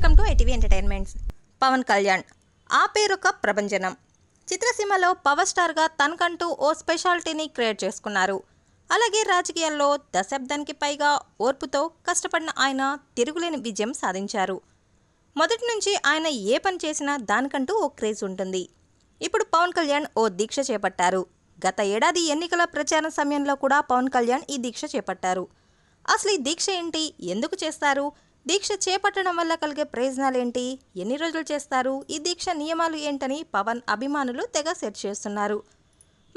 Welcome to ITV entertainments. Pawan Kalyan ఆ పేరొక ప్రభంజనం. చిత్రసీమలో పవర్ స్టార్గా తనకంటూ ఓ స్పెషాలిటీని క్రియేట్ చేసుకున్నారు. అలాగే రాజకీయాల్లో దశాబ్దానికి పైగా ఓర్పుతో కష్టపడిన ఆయన తిరుగులేని విజయం సాధించారు. మొదటి నుంచి ఆయన ఏ పని చేసినా దానికంటూ ఓ క్రేజ్ ఉంటుంది. ఇప్పుడు పవన్ కళ్యాణ్ ఓ దీక్ష చేపట్టారు. గత ఏడాది ఎన్నికల ప్రచారం సమయంలో కూడా పవన్ కళ్యాణ్ ఈ దీక్ష చేపట్టారు. అసలు ఈ దీక్ష ఏంటి? ఎందుకు చేస్తారు? దీక్ష చేపట్టడం వల్ల కలిగే ప్రయోజనాలు ఏంటి ఎన్ని రోజులు చేస్తారు? ఈ దీక్ష నియమాలు ఏంటని పవన్ అభిమానులు తెగ సెర్చ్ చేస్తున్నారు.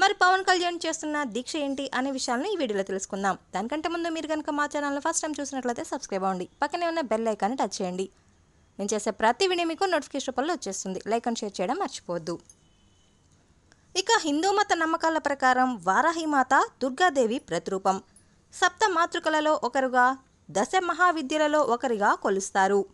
మరి పవన్ కళ్యాణ్ చేస్తున్న దీక్ష ఏంటి అనే విషయాలను ఈ వీడియోలో తెలుసుకుందాం. దానికంటే ముందు మీరు కనుక మా ఛానల్ని ఫస్ట్ టైం చూసినట్లయితే సబ్స్క్రైబ్ అవ్వండి. పక్కనే ఉన్న బెల్ ఐకాన్ని టచ్ చేయండి. నేను చేసే ప్రతి వీడియో మీకు నోటిఫికేషన్ రూపంలో వచ్చేస్తుంది. లైక్ అండ్ షేర్ చేయడం మర్చిపోవద్దు. ఇక హిందూ మత నమ్మకాల ప్రకారం వారాహిమాత దుర్గాదేవి ప్రతిరూపం. సప్త మాతృకలలో ఒకరుగా దశ మహావిద్యలలో ఒకరిగా కొలుస్తారు.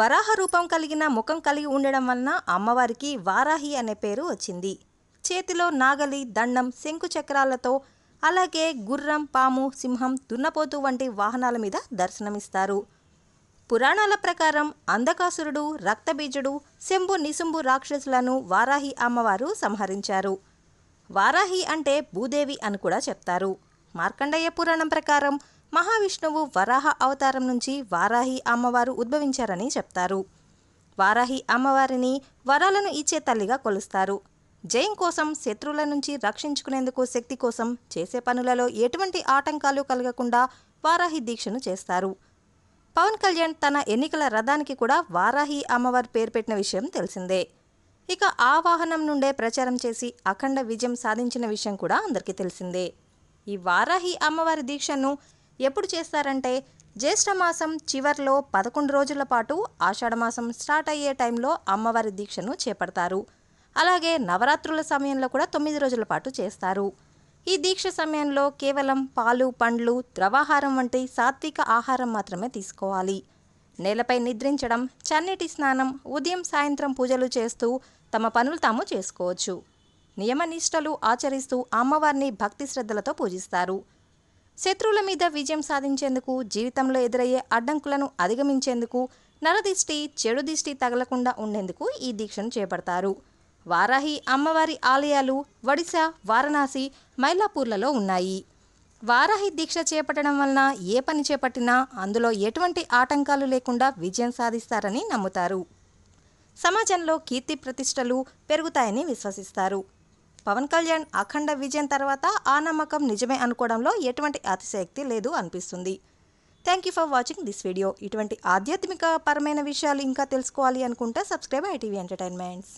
వరాహ రూపం కలిగిన ముఖం కలిగి ఉండడం వలన అమ్మవారికి వారాహి అనే పేరు వచ్చింది. చేతిలో నాగలి దండం శంకు చక్రాలతో అలాగే గుర్రం పాము సింహం దున్నపోతు వంటి వాహనాల మీద దర్శనమిస్తారు. పురాణాల ప్రకారం అంధకాసురుడు రక్తబీజుడు శంభు నిశుంభు రాక్షసులను వారాహి అమ్మవారు సంహరించారు. వారాహి అంటే భూదేవి అని కూడా చెప్తారు. మార్కండయ్య పురాణం ప్రకారం మహావిష్ణువు వరాహ అవతారం నుంచి వారాహి అమ్మవారు ఉద్భవించారని చెప్తారు. వారాహి అమ్మవారిని వరాలను ఇచ్చే తల్లిగా కొలుస్తారు. జయం కోసం శత్రువుల నుంచి రక్షించుకునేందుకు శక్తి కోసం చేసే పనులలో ఎటువంటి ఆటంకాలు కలగకుండా వారాహి దీక్షను చేస్తారు. పవన్ కళ్యాణ్ తన ఎన్నికల రథానికి కూడా వారాహి అమ్మవారి పేరు పెట్టిన విషయం తెలిసిందే. ఇక ఆ వాహనం నుండే ప్రచారం చేసి అఖండ విజయం సాధించిన విషయం కూడా అందరికీ తెలిసిందే. ఈ వారాహి అమ్మవారి దీక్షను ఎప్పుడు చేస్తారంటే జ్యేష్ఠమాసం చివర్లో పదకొండు రోజుల పాటు ఆషాఢమాసం స్టార్ట్ అయ్యే టైంలో అమ్మవారి దీక్షను చేపడతారు. అలాగే నవరాత్రుల సమయంలో కూడా తొమ్మిది రోజుల పాటు చేస్తారు. ఈ దీక్ష సమయంలో కేవలం పాలు పండ్లు ద్రవాహారం వంటి సాత్విక ఆహారం మాత్రమే తీసుకోవాలి. నేలపై నిద్రించడం చన్నీటి స్నానం ఉదయం సాయంత్రం పూజలు చేస్తూ తమ పనులు తాము చేసుకోవచ్చు. నియమనిష్టలు ఆచరిస్తూ అమ్మవారిని భక్తి శ్రద్ధలతో పూజిస్తారు. శత్రువుల మీద విజయం సాధించేందుకు జీవితంలో ఎదురయ్యే అడ్డంకులను అధిగమించేందుకు నరదిష్టి చెడు దిష్టి తగలకుండా ఉండేందుకు ఈ దీక్షను చేపడతారు. వారాహి అమ్మవారి ఆలయాలు ఒడిశా వారణాసి మైలాపూర్లలో ఉన్నాయి. వారాహి దీక్ష చేపట్టడం వలన ఏ పని చేపట్టినా అందులో ఎటువంటి ఆటంకాలు లేకుండా విజయం సాధిస్తారని నమ్ముతారు. సమాజంలో కీర్తి ప్రతిష్టలు పెరుగుతాయని విశ్వసిస్తారు. పవన్ కళ్యాణ్ అఖండ విజయం తర్వాత ఆ నమ్మకం నిజమే అనుకోవడంలో ఎటువంటి అతిశయక్తి లేదు అనిపిస్తుంది. Thank you for watching this video ఇటువంటి ఆధ్యాత్మిక పరమైన విషయాలు ఇంకా తెలుసుకోవాలి అనుకుంటే సబ్స్క్రైబ్ ఐటీవీ ఎంటర్టైన్మెంట్స్